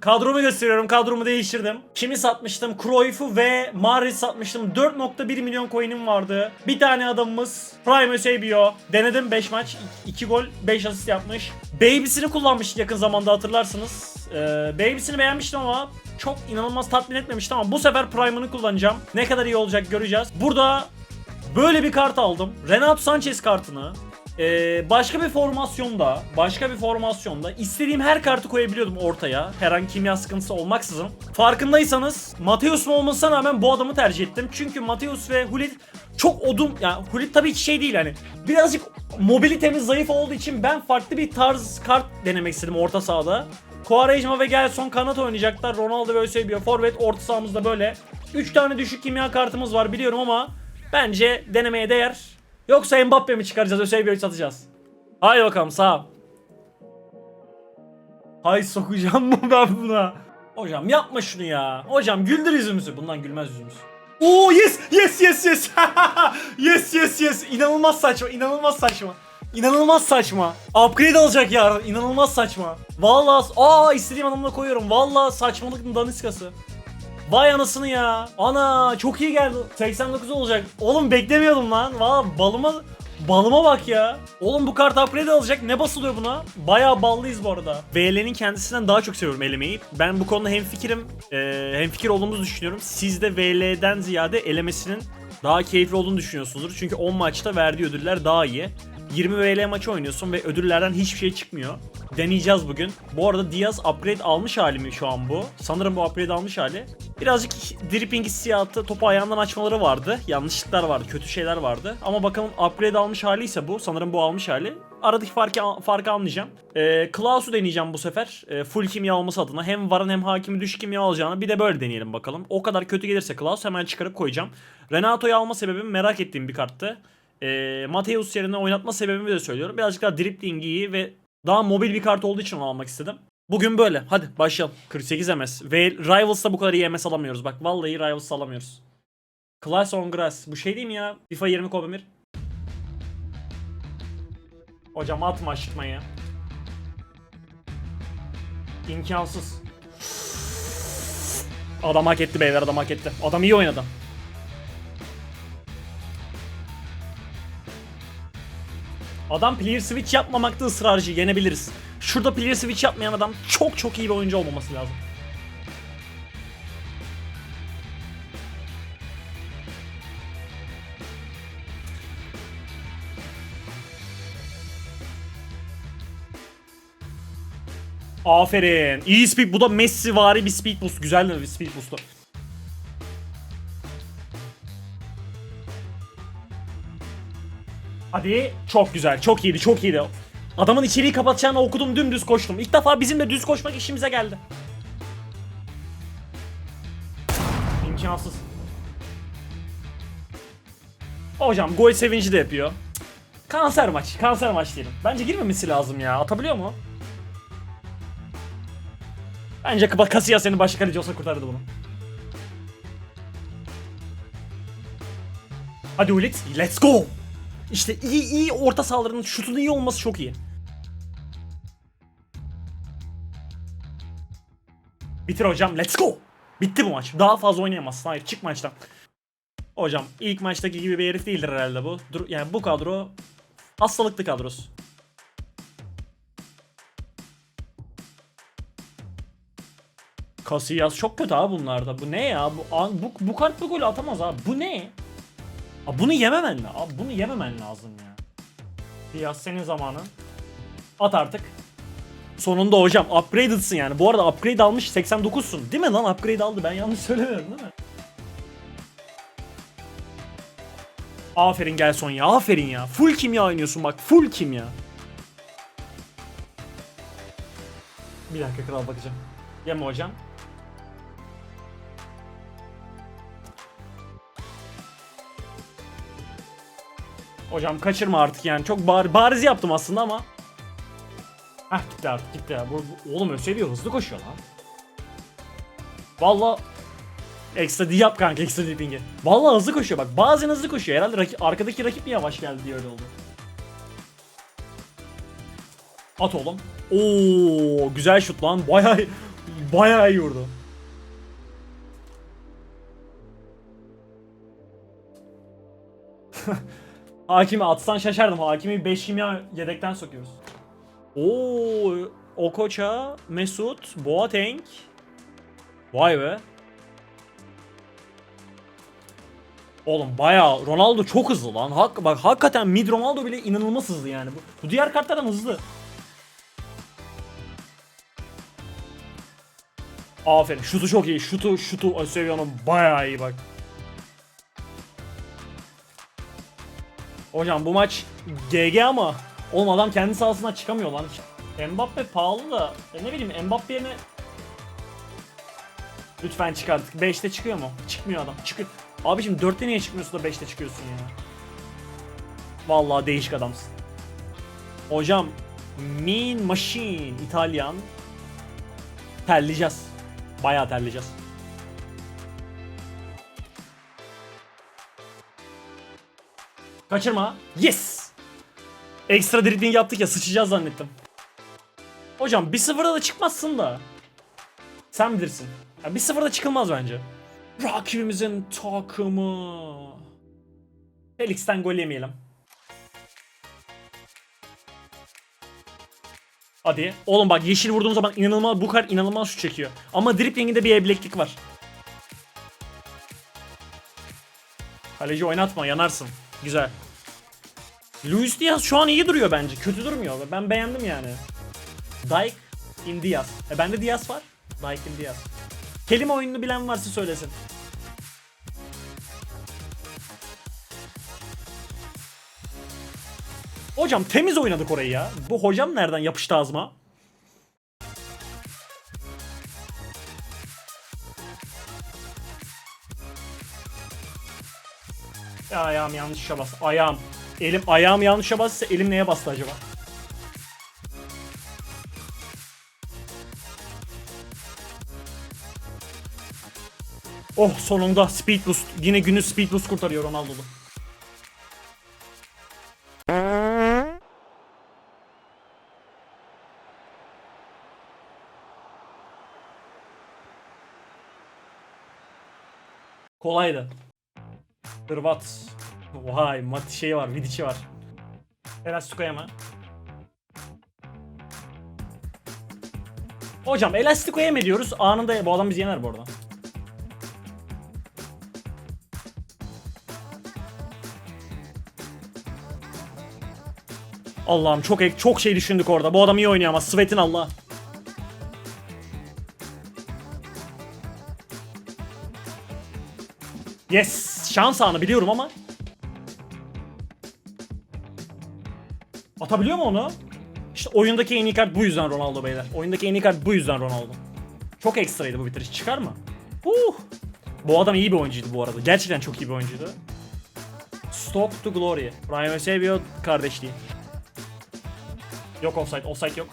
Kadromu gösteriyorum. Kadromu değiştirdim. Kimi satmıştım? Cruyff'u ve Mahrez satmıştım. 4.1 milyon coin'im vardı. Bir tane adamımız Prime Eusebio. Denedim 5 maç. 2 gol 5 asist yapmış. Baby'sini kullanmıştı yakın zamanda hatırlarsınız. Ee, Baby'sini beğenmiştim ama çok inanılmaz tatmin etmemişti ama bu sefer Prime'ını kullanacağım. Ne kadar iyi olacak göreceğiz. Burada böyle bir kart aldım. Renato Sanchez kartını. Ee, başka bir formasyonda, başka bir formasyonda istediğim her kartı koyabiliyordum ortaya. Herhangi kimya sıkıntısı olmaksızın. Farkındaysanız Mateus mu olmasına rağmen bu adamı tercih ettim. Çünkü Mateus ve Hulit çok odun, yani Hulit tabii ki şey değil hani. Birazcık mobilitemiz zayıf olduğu için ben farklı bir tarz kart denemek istedim orta sahada. Quaresma ve Gelson kanat oynayacaklar. Ronaldo ve Eusebio forvet. Orta sahamızda böyle 3 tane düşük kimya kartımız var biliyorum ama bence denemeye değer. Yoksa Mbappe mi çıkaracağız, Eusebio'yu satacağız? Haydi bakalım sağ. Hay sokacağım mı ben buna? Hocam yapma şunu ya. Hocam güldür yüzümüzü. Bundan gülmez yüzümüz. Oo yes yes yes yes. yes yes yes. İnanılmaz saçma. inanılmaz saçma. İnanılmaz saçma. Upgrade alacak yarın. İnanılmaz saçma. Vallahi aa istediğim adamla koyuyorum. Vallahi saçmalık daniskası. Vay anasını ya. Ana çok iyi geldi. 89 olacak. Oğlum beklemiyordum lan. Valla balıma balıma bak ya. Oğlum bu kart upgrade alacak. Ne basılıyor buna? Bayağı ballıyız bu arada. VL'nin kendisinden daha çok seviyorum elemeyi. Ben bu konuda hemfikirim. Ee, hemfikir olduğumuzu düşünüyorum. Siz de VL'den ziyade elemesinin daha keyifli olduğunu düşünüyorsunuzdur. Çünkü 10 maçta verdiği ödüller daha iyi. 20 VL maçı oynuyorsun ve ödüllerden hiçbir şey çıkmıyor. Deneyeceğiz bugün. Bu arada Diaz upgrade almış hali mi şu an bu? Sanırım bu upgrade almış hali. Birazcık dripping hissiyatı, topu ayağından açmaları vardı. Yanlışlıklar vardı, kötü şeyler vardı. Ama bakalım upgrade almış hali ise bu. Sanırım bu almış hali. Aradaki farkı, farkı anlayacağım. Ee, Klaus'u deneyeceğim bu sefer. Ee, full kimya alması adına. Hem Varın hem Hakim'i düşük kimya alacağını bir de böyle deneyelim bakalım. O kadar kötü gelirse Klaus hemen çıkarıp koyacağım. Renato'yu alma sebebim merak ettiğim bir karttı. E, Mateus yerine oynatma sebebimi de söylüyorum. Birazcık daha dribbling iyi ve daha mobil bir kart olduğu için onu almak istedim. Bugün böyle. Hadi başlayalım. 48 MS. Ve Rivals'ta bu kadar iyi MS alamıyoruz. Bak vallahi Rivals'ta alamıyoruz. Class on Grass. Bu şey değil mi ya? FIFA 20 Kobemir. Hocam atma aşıkmayı. İmkansız. Adam hak etti beyler adam hak etti. Adam iyi oynadı. Adam player switch yapmamakta ısrarcı. Yenebiliriz. Şurada player switch yapmayan adam çok çok iyi bir oyuncu olmaması lazım. Aferin. İyi speed. Bu da Messi vari bir speed boost. Güzel bir speed boost'u. Hadi. Çok güzel. Çok iyiydi. Çok iyiydi. Adamın içeriği kapatacağını okudum dümdüz koştum. İlk defa bizim de düz koşmak işimize geldi. İmkansız. Hocam gol sevinci de yapıyor. Kanser maç. Kanser maç diyelim. Bence girmemesi lazım ya. Atabiliyor mu? Bence Casillas senin başka kaleci olsa kurtarırdı bunu. Hadi Ulit. Let's go. İşte iyi iyi orta sahaların şutunun iyi olması çok iyi. Bitir hocam let's go. Bitti bu maç. Daha fazla oynayamazsın. Hayır çık maçtan. Hocam ilk maçtaki gibi bir herif değildir herhalde bu. Dur, yani bu kadro hastalıklı kadrosu. Casillas çok kötü abi bunlarda. Bu ne ya? Bu, bu, bu kart bu golü atamaz abi. Bu ne? Abi bunu yememen lazım. Abi bunu yememen lazım ya. Diaz senin zamanın. At artık. Sonunda hocam upgraded'sın yani. Bu arada upgrade almış 89'sun. Değil mi lan upgrade aldı ben yanlış söylemiyorum değil mi? Aferin Gelson ya aferin ya. Full kimya oynuyorsun bak full kimya. Bir dakika kral bakacağım. Yeme hocam. Hocam kaçırma artık yani. Çok bar bariz yaptım aslında ama. Heh gitti artık gitti ya. Bu, oğlum Öseviyor hızlı koşuyor lan. Valla Ekstra D yap kanka ekstra dipping'i. Valla hızlı koşuyor bak. Bazen hızlı koşuyor. Herhalde raki- arkadaki rakip mi yavaş geldi diye öyle oldu. At oğlum. Oo güzel şut lan. Bayağı bayağı iyi vurdu. Hakimi atsan şaşardım. Hakimi 5 kimya yedekten sokuyoruz. Oo, Okocha, Mesut, Boateng. Vay be. Oğlum bayağı Ronaldo çok hızlı lan. Hak, bak hakikaten mid Ronaldo bile inanılmaz hızlı yani. Bu, bu diğer kartlardan hızlı. Aferin. Şutu çok iyi. Şutu, şutu Eusebio'nun bayağı iyi bak. Hocam bu maç GG ama oğlum adam kendi sahasından çıkamıyor lan. Mbappe pahalı da e ne bileyim Mbappe yerine Lütfen çık artık. 5'te çıkıyor mu? Çıkmıyor adam. Çıkıyor. Abi şimdi 4'te niye çıkmıyorsun da 5'te çıkıyorsun ya? Vallahi değişik adamsın. Hocam Mean Machine İtalyan. Terleyeceğiz. Bayağı terleyeceğiz. Kaçırma. Yes! Ekstra dribbling yaptık ya sıçacağız zannettim. Hocam 1-0'da da çıkmazsın da. Sen bilirsin. Ya 1-0'da çıkılmaz bence. Rakibimizin takımı. Felix'ten gol yemeyelim. Hadi. Oğlum bak yeşil vurduğum zaman inanılmaz bu kadar inanılmaz şut çekiyor. Ama driplinginde bir ebleklik var. Kaleci oynatma yanarsın. Güzel. Luis Diaz şu an iyi duruyor bence. Kötü durmuyor. Ben beğendim yani. Dijk in Diaz. E bende Diaz var. Dijk in Diaz. Kelime oyununu bilen varsa söylesin. Hocam temiz oynadık orayı ya. Bu hocam nereden yapıştı ağzıma? Ayağım yanlışa bas. Ayağım. Elim ayağım yanlışa bassa elim neye bastı acaba? Oh sonunda speed boost. Yine günü speed boost kurtarıyor Ronaldo'lu. Kolaydı. Hırvat. Vay mat şey var, Vidic'i var. Elastiko'ya mı? Hocam Elastiko'ya mı diyoruz? Anında bu adam bizi yener bu arada. Allah'ım çok çok şey düşündük orada. Bu adam iyi oynuyor ama Svet'in Allah. Yes, şans anı biliyorum ama. Atabiliyor mu onu? İşte oyundaki en iyi kart bu yüzden Ronaldo beyler. Oyundaki en iyi kart bu yüzden Ronaldo. Çok ekstraydı bu bitiriş. Çıkar mı? Uh. Bu adam iyi bir oyuncuydu bu arada. Gerçekten çok iyi bir oyuncuydu. Stop to Glory. Ryan Eusebio kardeşliği. Yok offside. Offside yok.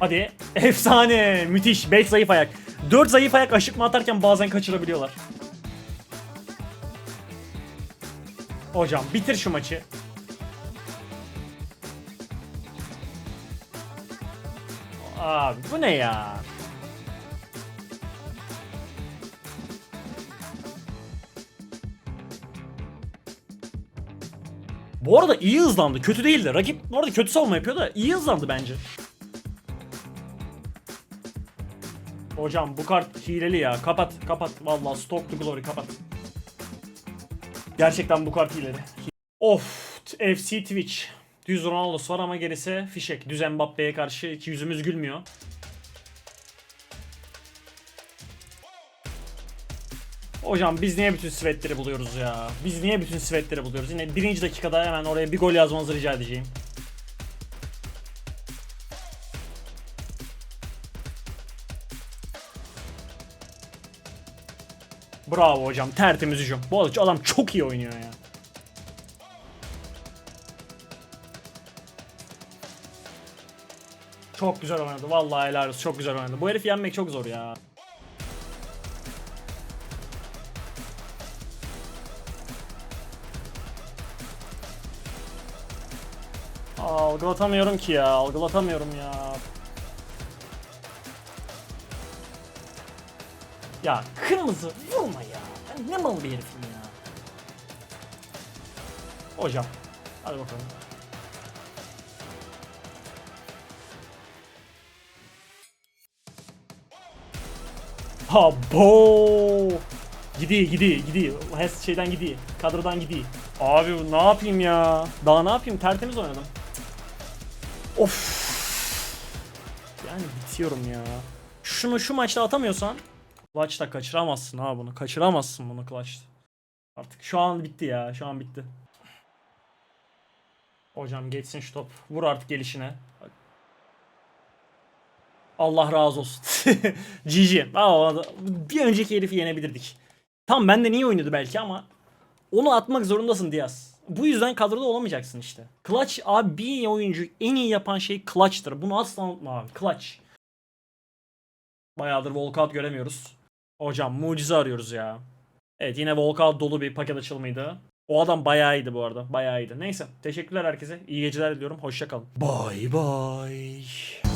Hadi. Efsane. Müthiş. 5 zayıf ayak. 4 zayıf ayak aşıkma atarken bazen kaçırabiliyorlar. Hocam bitir şu maçı. Abi bu ne ya? Bu arada iyi hızlandı. Kötü değildi. Rakip bu arada kötü savunma yapıyor da iyi hızlandı bence. Hocam bu kart hileli ya. Kapat kapat. Vallahi stock to glory kapat. Gerçekten bu kart hileli. Of FC Twitch. Düz Ronaldo's var ama gerisi fişek. Düz Mbappe'ye karşı iki yüzümüz gülmüyor. Hocam biz niye bütün svetleri buluyoruz ya? Biz niye bütün svetleri buluyoruz? Yine birinci dakikada hemen oraya bir gol yazmanızı rica edeceğim. Bravo hocam. Tertemiz hücum. Arada adam çok iyi oynuyor ya. Çok güzel oynadı. Vallahi helal olsun. Çok güzel oynadı. Bu herif yenmek çok zor ya. Algılatamıyorum ki ya. Algılatamıyorum ya. Ya kırmızı vurma ya. Ne mal bir herifim ya. Hocam. Hadi bakalım. Abo. Gidiyor gidiyor gidiyor. Hes şeyden gidiyor. Kadrodan gidiyor. Abi ne yapayım ya? Daha ne yapayım? Tertemiz oynadım. Of. Yani bitiyorum ya. Şunu şu maçta atamıyorsan Clutch'ta kaçıramazsın ha bunu. Kaçıramazsın bunu Clutch'ta. Artık şu an bitti ya. Şu an bitti. Hocam geçsin şu top. Vur artık gelişine. Allah razı olsun. GG. Aa, bir önceki herifi yenebilirdik. Tam benden iyi oynadı belki ama onu atmak zorundasın Diaz. Bu yüzden kadroda olamayacaksın işte. Clutch abi bir iyi oyuncu en iyi yapan şey clutch'tır. Bunu asla unutma abi. Clutch. Bayağıdır walkout göremiyoruz. Hocam mucize arıyoruz ya. Evet yine walkout dolu bir paket açılımıydı. O adam bayağı iyiydi bu arada. Bayağı iyiydi. Neyse. Teşekkürler herkese. İyi geceler diliyorum. Hoşça kalın. Bye bye.